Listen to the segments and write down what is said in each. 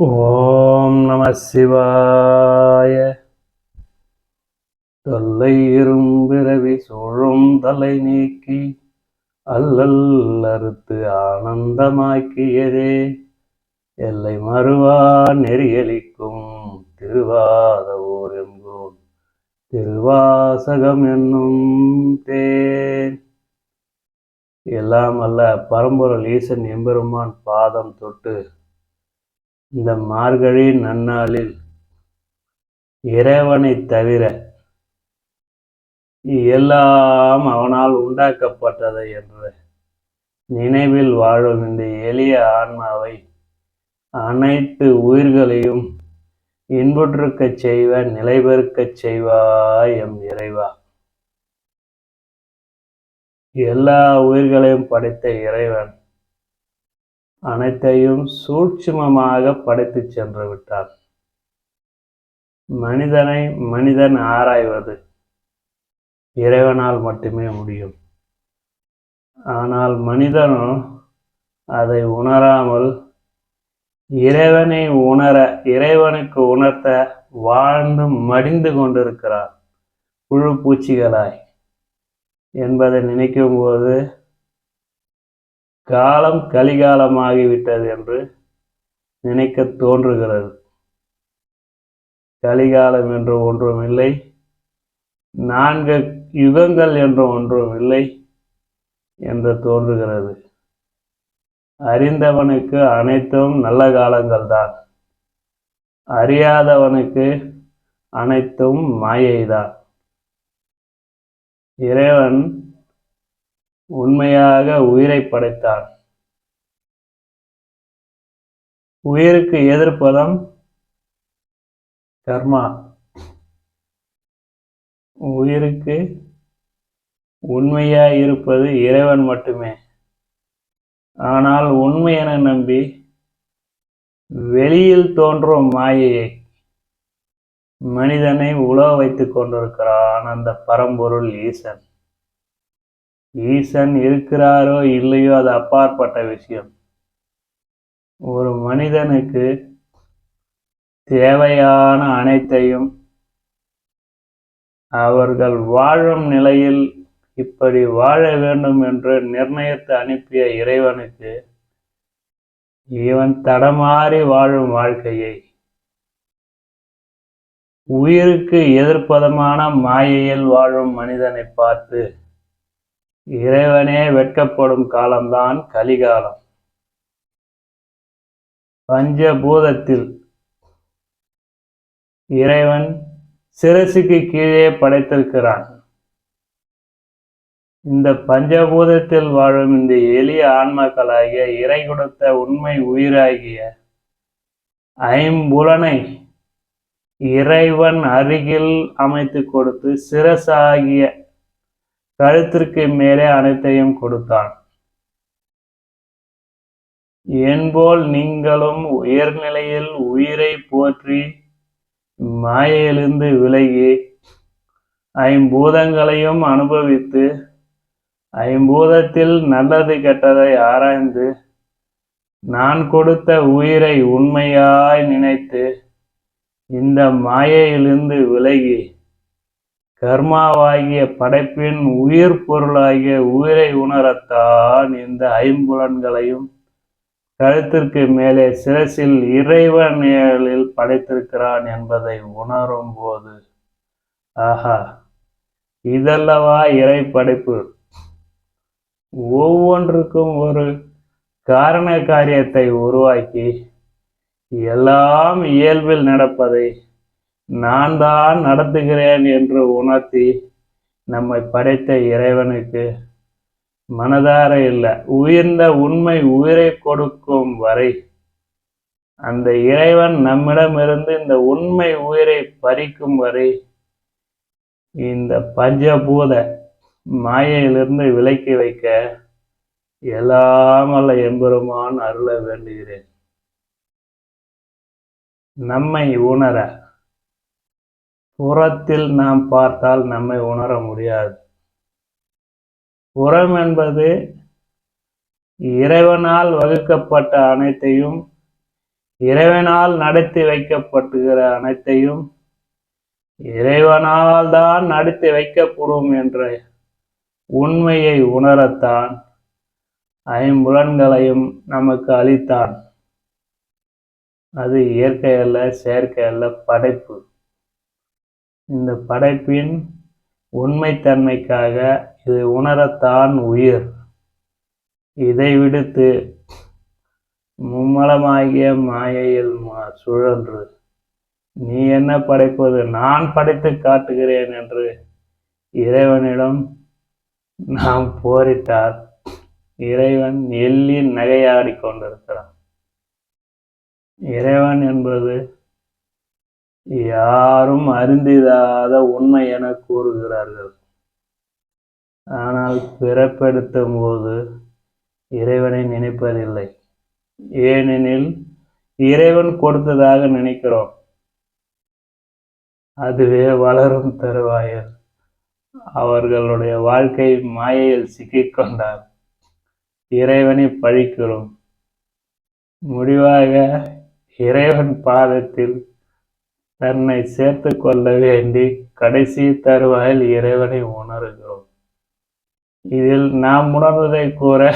ஓம் நம சிவாய. தொல்லை இரும்பிறவி சூழும் தலை நீக்கி அல்லல் அறுத்து ஆனந்தமாக்கியதே. எல்லை மறுவா நெறியலிக்கும் திருவாத ஊர் எங்கோன் திருவாசகம் என்னும் தேன். எல்லாம் அல்ல பரம்பொருள் ஈசன் எம்பெருமான் பாதம் தொட்டு இந்த மார்கழி நன்னாளில் இறைவனை தவிர எல்லாம் அவனால் உண்டாக்கப்பட்டது என்ற நினைவில் வாழும் இந்த எளிய ஆன்மாவை அனைத்து உயிர்களையும் இன்புற்றுக்கச் செய்வ நிலைபெருக்கச் செய்வாய் எம் இறைவா. எல்லா உயிர்களையும் படைத்த இறைவன் அனைத்தையும் சூட்சுமமாக படைத்து சென்று விட்டான் மனிதனை மனிதன் ஆராய்வது இறைவனால் மட்டுமே முடியும். ஆனால் மனிதனும் அதை உணராமல் இறைவனை உணர இறைவனுக்கு உணர்த்த வாழ்ந்து மடிந்து கொண்டிருக்கிறார். புழு பூச்சிகளாய் என்பதை நினைக்கும் போது காலம் கலிகாலமாகிவிட்டது என்று நினைக்க தோன்றுகிறது. கலிகாலம் என்று ஒன்றும் இல்லை. நான்கு யுகங்கள் என்று ஒன்றும் இல்லை என்று தோன்றுகிறது. அறிந்தவனுக்கு அனைத்தும் நல்ல காலங்கள் தான் அறியாதவனுக்கு அனைத்தும் மாயைதான். இறைவன் உண்மையாக உயிரை படைத்தான் உயிருக்கு எதிர்ப்பதம் கர்மா. உயிருக்கு உண்மையாக இருப்பது இறைவன் மட்டுமே. ஆனால் உண்மை என நம்பி வெளியில் தோன்றும் மாயையை மனிதனை உழவ வைத்துக் கொண்டிருக்கிறான் அந்த பரம்பொருள் ஈசன். ஈசன் இருக்கிறாரோ இல்லையோ அது அப்பாற்பட்ட விஷயம். ஒரு மனிதனுக்கு தேவையான அனைத்தையும் அவர்கள் வாழும் நிலையில் இப்படி வாழ வேண்டும் என்று நிர்ணயித்து அனுப்பிய இறைவனுக்கு இவன் தடமாறி வாழும் வாழ்க்கையை உயிருக்கு எதிர்ப்பதமான மாயையில் வாழும் மனிதனை பார்த்து இறைவனே வெட்கப்படும் காலம்தான் கலிகாலம். பஞ்சபூதத்தில் இறைவன் சிரசுக்கு கீழே படைத்திருக்கிறான். இந்த பஞ்சபூதத்தில் வாழும் இந்த எளிய ஆன்மாக்களாகிய இறை கொடுத்த உண்மை உயிராகிய ஐம்புலனை இறைவன் அருகில் அமைத்து கொடுத்து சிரசாகிய கழுத்திற்கு மேலே அனைத்தையும் கொடுத்தான். என்போல் நீங்களும் உயர்நிலையில் உயிரை போற்றி மாயையிலிருந்து விலகி ஐம்பூதங்களையும் அனுபவித்து ஐம்பூதத்தில் நல்லது கெட்டதை ஆராய்ந்து நான் கொடுத்த உயிரை உண்மையாய் நினைத்து இந்த மாயையிலிருந்து விலகி கர்மாவாகிய படைப்பின் உயிர் பொருளாகிய உயிரை உணரத்தான் இந்த ஐம்புலன்களையும் கழுத்திற்கு மேலே சிரசில் இறைவனியலில் படைத்திருக்கிறான் என்பதை உணரும் போது ஆஹா இதல்லவா இறை படைப்பு ஒவ்வொன்றுக்கும் ஒரு காரண காரியத்தை உருவாக்கி எல்லாம் இயல்பில் நடப்பதை நான் தான் நடத்துகிறேன் என்று உணர்த்தி நம்மை படைத்த இறைவனுக்கு மனதார இல்லை. உயர்ந்த உண்மை உயிரை கொடுக்கும் வரை அந்த இறைவன் நம்மிடமிருந்து இந்த உண்மை உயிரை பறிக்கும் வரை இந்த பஞ்சபூத மாயையிலிருந்து விலக்கி வைக்க எல்லாமல்ல எம்பெருமான் அருள வேண்டுகிறேன். நம்மை உணர புறத்தில் நாம் பார்த்தால் நம்மை உணர முடியாது. புறம் என்பது இறைவனால் வகுக்கப்பட்ட அனைத்தையும் இறைவனால் நடத்தி வைக்கப்படுகிற அனைத்தையும் இறைவனால் தான் நடத்தி வைக்கப்படும் என்ற உண்மையை உணரத்தான் ஐம்புலன்களையும் நமக்கு அளித்தான். அது இயற்கை அல்ல செயற்கை அல்ல படைப்பு. இந்த படைப்பின் உண்மைத்தன்மைக்காக இது உணரத்தான் உயிர். இதை விடுத்து மும்மலமாகிய மாயையில் சுழன்று. நீ என்ன படைப்பது? நான் படைத்து காட்டுகிறேன் என்று இறைவனிடம் நாம் போரிட்டார். இறைவன் எள்ளி நகையாடி கொண்டிருக்கிறான். இறைவன் என்பது யாரும் அறிந்திடாத உண்மை என கூறுகிறார்கள். ஆனால் பிறப்பெடுத்தும் போது இறைவனை நினைப்பதில்லை. ஏனெனில் இறைவன் கொடுத்ததாக நினைக்கிறோம். அதுவே வளரும் தருவாயில். அவர்களுடைய வாழ்க்கை மாயையில் சிக்கிக்கொண்டார் இறைவனை பழிக்கிறோம். முடிவாக இறைவன் பாதத்தில் தன்னை சேர்த்து கொள்ள வேண்டி கடைசி தருவாயில் இறைவனை உணர்கிறோம். இதில் நாம் உணர்வதை கூற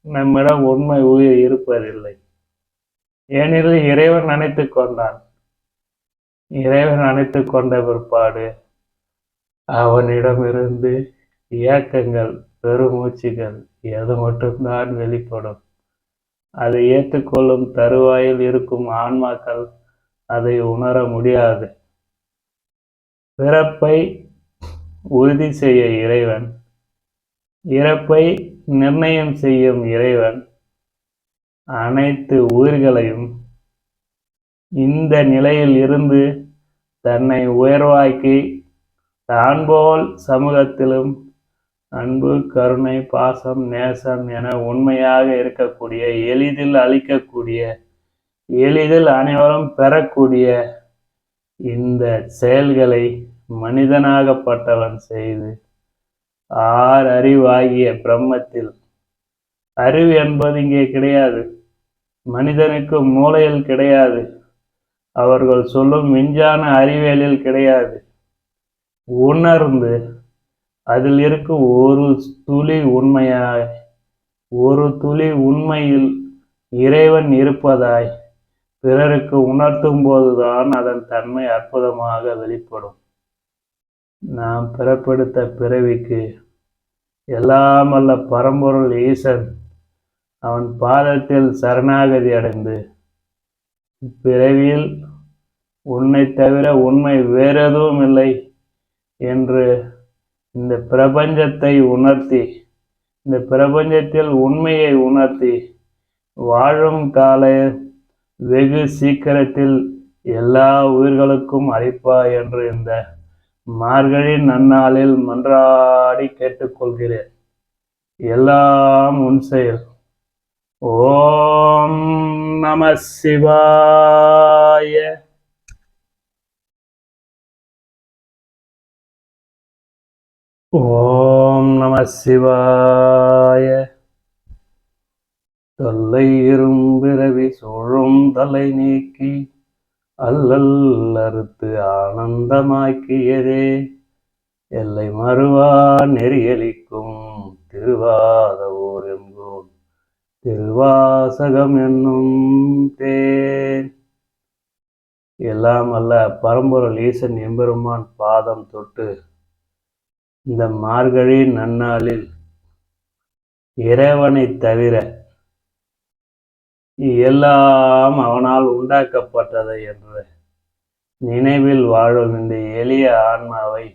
நம்மிடம் உண்மை உயிர் இருப்பதில்லை. ஏனெனில் இறைவன் நினைத்து கொண்டான். இறைவன் நினைத்து கொண்ட பிற்பாடு அவனிடமிருந்து இயக்கங்கள் பெருமூச்சுகள் எது மட்டும்தான் வெளிப்படும். அதை ஏற்றுக்கொள்ளும் தருவாயில் இருக்கும் ஆன்மாக்கள் அதை உணர முடியாது. பிறப்பை உறுதி செய்ய இறைவன். இறப்பை நிர்ணயம் செய்யும் இறைவன். அனைத்து உயிர்களையும் இந்த நிலையில் இருந்து தன்னை உயர்வாக்கி தான்போல் சமூகத்திலும் அன்பு கருணை பாசம் நேசம் என உண்மையாக இருக்கக்கூடிய எளிதில் அளிக்கக்கூடிய எளிதில் அனைவரும் பெறக்கூடிய இந்த செயல்களை மனிதனாகப்பட்டவன் செய்து ஆறு அறிவாகிய பிரம்மத்தில். அறிவு என்பது இங்கே கிடையாது. மனிதனுக்கு மூளையில் கிடையாது. அவர்கள் சொல்லும் விஞ்ஞான அறிவியலில் கிடையாது. உணர்ந்து அதில் இருக்கும் ஒரு துளி உண்மையாய் ஒரு துளி உண்மையில் இறைவன் இருப்பதாய் பிறருக்கு உணர்த்தும் போதுதான் அதன் தன்மை அற்புதமாக வெளிப்படும். நாம் பிறப்பெடுத்த பிறவிக்கு எல்லாம் அல்ல பரம்பொருள் ஈசன் அவன் பாதத்தில் சரணாகதி அடைந்து பிறவியில் உன்னை தவிர உண்மை வேறெதுவும் இல்லை என்று இந்த பிரபஞ்சத்தை உணர்த்தி இந்த பிரபஞ்சத்தில் உண்மையை உணர்த்தி வாழும் காலை வெகு சீக்கிரத்தில் எல்லா உயிர்களுக்கும் அளிப்பா என்று இந்த மார்கழி நன்னாளில் மன்றாடி கேட்டுக்கொள்கிறேன். எல்லாம் உன் செயல். ஓம் நம சிவாய. ஓம் நம சிவாய. தொல்லை பிறவி சூழும் தலை நீக்கி அல்லல் அறுத்து ஆனந்தமாக்கியதே. எல்லை மறுவா நெறியலிக்கும் திருவாத ஊர் எங்கோன் திருவாசகம் என்னும் தேன். எல்லாம் அல்ல பரம்பொருள் ஈசன் எம்பெருமான் பாதம் தொட்டு இந்த மார்கழி நன்னாளில் இறைவனை தவிர எல்லாம் அவனால் உண்டாக்கப்பட்டது என்று நினைவில் வாழும் இந்த எளிய ஆன்மாவை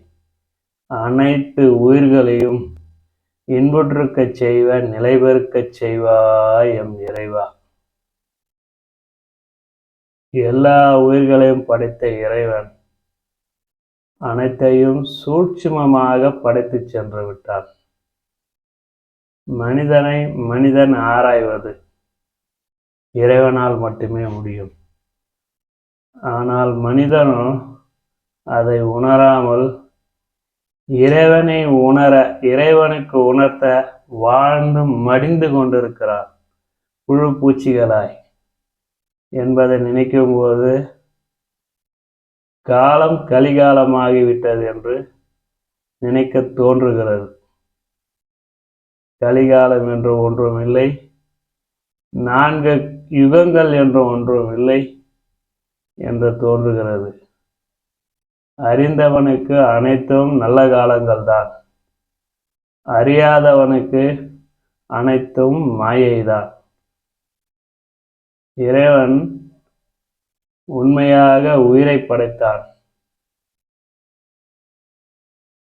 அனைத்து உயிர்களையும் இன்புற்றிருக்கச் செய்வ நிலைபெருக்கச் செய்வாய் எம் இறைவா. எல்லா உயிர்களையும் படைத்த இறைவன் அனைத்தையும் சூட்சுமமாக படைத்து சென்று விட்டான். மனிதனை மனிதன் ஆராய்வது இறைவனால் மட்டுமே முடியும். ஆனால் மனிதனும் அதை உணராமல் இறைவனை உணர இறைவனுக்கு உணர்த்த வாழ்ந்து மடிந்து கொண்டிருக்கிறார் புழு பூச்சிகளாய் என்பதை நினைக்கும்போது காலம் கலிகாலமாகிவிட்டது என்று நினைக்க தோன்றுகிறது. கலிகாலம் என்று ஒன்றும் இல்லை நான்கு யுகங்கள் என்று ஒன்றும் இல்லை என்று தோன்றுகிறது. அறிந்தவனுக்கு அனைத்தும் நல்ல காலங்கள் தான் அறியாதவனுக்கு அனைத்தும் மாயைதான். இறைவன் உண்மையாக உயிரை படைத்தான்.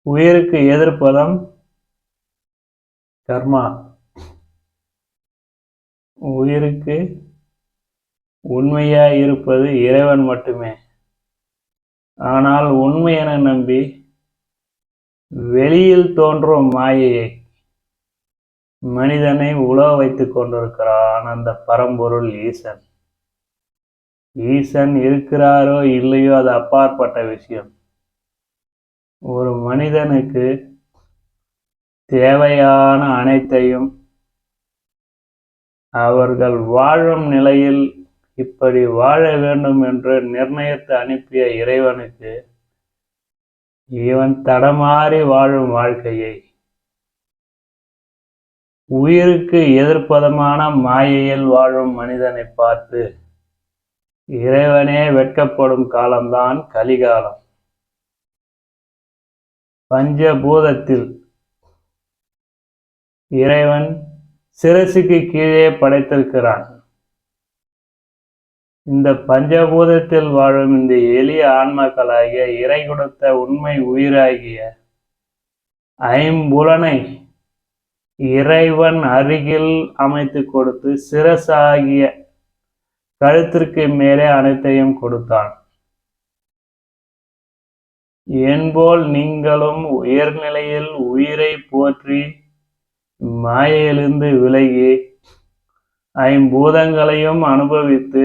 உயிருக்கு எதிர்ப்பதம் கர்மா. உயிருக்கு உண்மையாய் இருப்பது இறைவன் மட்டுமே. ஆனால் உண்மை என நம்பி வெளியில் தோன்றும் மாயையை மனிதனை உழவ வைத்துக் கொண்டிருக்கிறான் அந்த பரம்பொருள் ஈசன். ஈசன் இருக்கிறாரோ இல்லையோ அது அப்பாற்பட்ட விஷயம். ஒரு மனிதனுக்கு தேவையான அனைத்தையும் அவர்கள் வாழும் நிலையில் இப்படி வாழ வேண்டும் என்று நிர்ணயித்து அனுப்பிய இறைவனுக்கு இவன் தடமாறி வாழும் வாழ்க்கையை உயிருக்கு எதிர்ப்பதமான மாயையில் வாழும் மனிதனை பார்த்து இறைவனே வெட்கப்படும் காலம்தான் கலிகாலம். பஞ்சபூதத்தில் இறைவன் சிரசுக்கு கீழே படைத்திருக்கிறான். இந்த பஞ்சபூதத்தில் வாழும் இந்த எளிய ஆன்மாக்களாகிய இறை கொடுத்த உண்மை உயிராகிய ஐம்புலனை இறைவன் அருகில் அமைத்து கொடுத்து சிரசாகிய கழுத்திற்கு மேலே அனைத்தையும் கொடுத்தான். என்போல் நீங்களும் உயர்நிலையில் உயிரை போற்றி மாயையிலிருந்து விலகி ஐம்பூதங்களையும் அனுபவித்து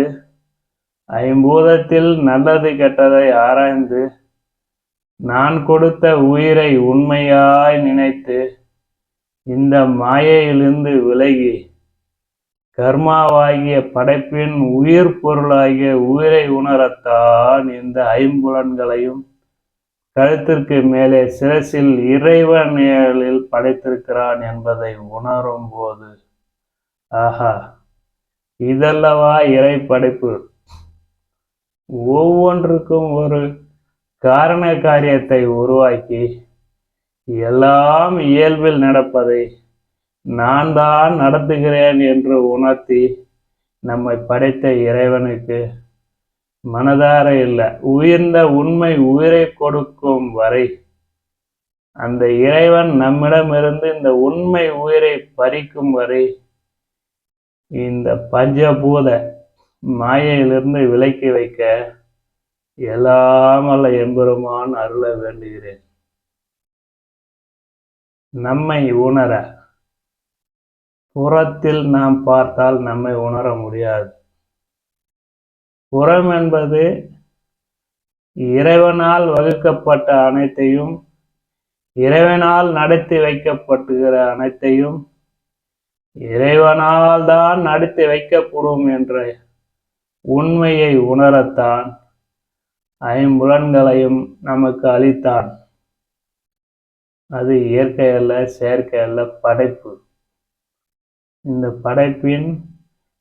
ஐம்பூதத்தில் நல்லது கெட்டதை ஆராய்ந்து நான் கொடுத்த உயிரை உண்மையாய் நினைத்து இந்த மாயையிலிருந்து விலகி கர்மாவாகிய படைப்பின் உயிர் பொருளாகிய உயிரை உணரத்தான் இந்த ஐம்புலன்களையும் கழுத்திற்கு மேலே சிரசில் இறைவனியலில் படைத்திருக்கிறான் என்பதை உணரும் போது ஆஹா இதல்லவா இறை படைப்பு ஒவ்வொன்றுக்கும் ஒரு காரண காரியத்தை உருவாக்கி எல்லாம் இயல்பில் நடப்பதை நான் தான் நடத்துகிறேன் என்று உணர்த்தி நம்மை படைத்த இறைவனுக்கு மனதார இல்லை. உயர்ந்த உண்மை உயிரை கொடுக்கும் வரை அந்த இறைவன் நம்மிடமிருந்து இந்த உண்மை உயிரை பறிக்கும் வரை இந்த பஞ்சபூத மாயையிலிருந்து விலக்கி வைக்க எல்லாமல்ல எம்பெருமான் அருள வேண்டுகிறேன். நம்மை உணர புறத்தில் நாம் பார்த்தால் நம்மை உணர முடியாது. புறம் என்பது இறைவனால் வகுக்கப்பட்ட அனைத்தையும் இறைவனால் நடத்தி வைக்கப்பட்டுகிற அனைத்தையும் இறைவனால் தான் நடத்தி வைக்கப்படும் என்ற உண்மையை உணரத்தான் ஐம்புலன்களையும் நமக்கு அளித்தான். அது இயற்கை அல்ல செயற்கை அல்ல படைப்பு. இந்த படைப்பின்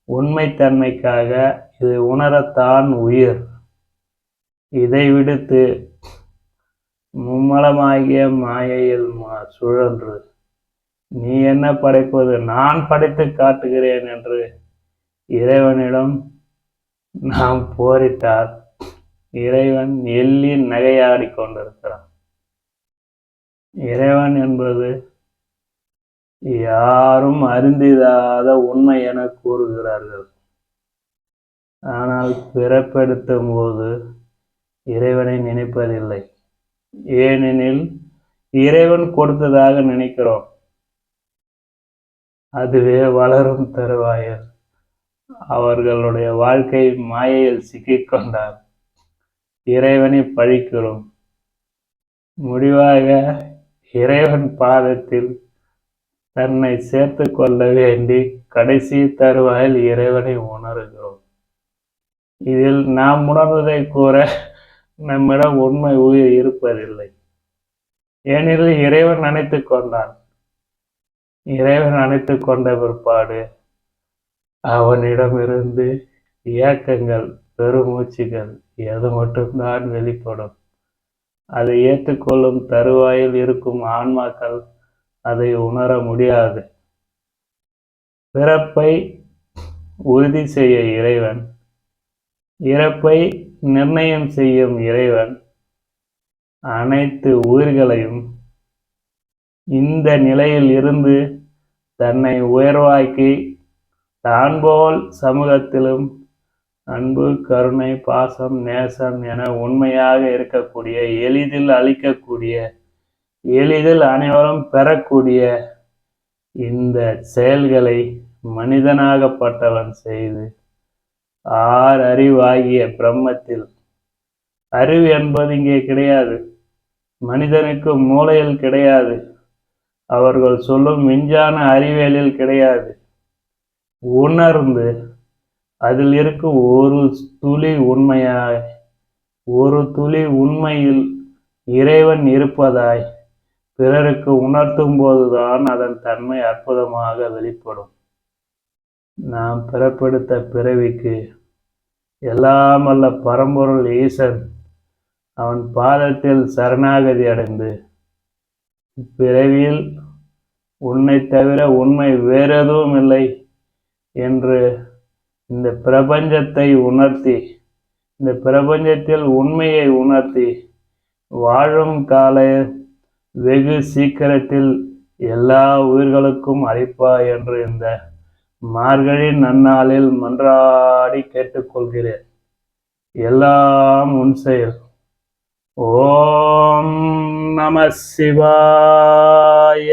உண்மைத்தன்மைக்காக இது உணரத்தான் உயிர். இதை விடுத்து மும்மலமாகிய மாயையில் சுழன்று. நீ என்ன படைப்பது? நான் படைத்து காட்டுகிறேன் என்று இறைவனிடம் நாம் போரிட்டார் இறைவன் எள்ளி நகையாடி கொண்டிருக்கிறான். இறைவன் என்பது யாரும் அறிந்திடாத உண்மை என கூறுகிறார்கள். ஆனால் பிறப்பெடுத்தும் போது இறைவனை நினைப்பதில்லை. ஏனெனில் இறைவன் கொடுத்ததாக நினைக்கிறோம். அதுவே வளரும் தருவாயில். அவர்களுடைய வாழ்க்கை மாயையில் சிக்கிக்கொண்டார். இறைவனை பழிக்கிறோம். முடிவாக இறைவன் பாதத்தில் தன்னை சேர்த்து கொள்ள வேண்டி கடைசி தருவாயில் இறைவனை உணர்கிறோம். இதில் நாம் உணர்வதை கூற நம்மிடம் உண்மை உயிர் இருப்பதில்லை. ஏனெனில் இறைவன் நினைத்து கொண்டான். இறைவன் நினைத்து கொண்ட பிற்பாடு அவனிடமிருந்து இயக்கங்கள் பெருமூச்சுகள் எது மட்டும்தான் வெளிப்படும். அதை ஏற்றுக்கொள்ளும் தருவாயில் இருக்கும் ஆன்மாக்கள் அதை உணர முடியாது. பிறப்பை உறுதி செய்ய இறைவன் இறப்பை நிர்ணயம் செய்யும் இறைவன் அனைத்து உயிர்களையும் இந்த நிலையில் இருந்து தன்னை உயர்வாக்கி தான்போல் சமூகத்திலும் அன்பு கருணை பாசம் நேசம் என உண்மையாக இருக்கக்கூடிய எளிதில் அளிக்கக்கூடிய எளிதில் அனைவரும் பெறக்கூடிய இந்த செயல்களை மனிதனாகப்பட்டவன் செய்து ஆறு அறிவாகிய பிரம்மத்தில். அறிவு என்பது இங்கே கிடையாது. மனிதனுக்கு மூளையில் கிடையாது. அவர்கள் சொல்லும் விஞ்ஞான அறிவியலில் கிடையாது. உணர்ந்து அதில் இருக்கும் ஒரு துளி உண்மையாய் ஒரு துளி உண்மையில் இறைவன் இருப்பதாய் பிறருக்கு உணர்த்தும் போதுதான் அதன் தன்மை அற்புதமாக வெளிப்படும். நாம் பிறப்பெடுத்த பிறவிக்கு எல்லாம் அல்ல பரம்பொருள் ஈசன் அவன் பாதத்தில் சரணாகதி அடைந்து பிறவியில் உன்னை தவிர உண்மை வேறெதுவும் இல்லை. என்று இந்த பிரபஞ்சத்தை உணர்த்தி இந்த பிரபஞ்சத்தில் உண்மையை உணர்த்தி வாழும் கால வெகு சீக்கிரத்தில் எல்லா உயிர்களுக்கும் அளிப்பா என்று இந்த மார்கழி நன்னாளில் மன்றாடி கேட்டுக்கொள்கிறேன். எல்லாம் உன் செயல். ஓம் நம சிவாய.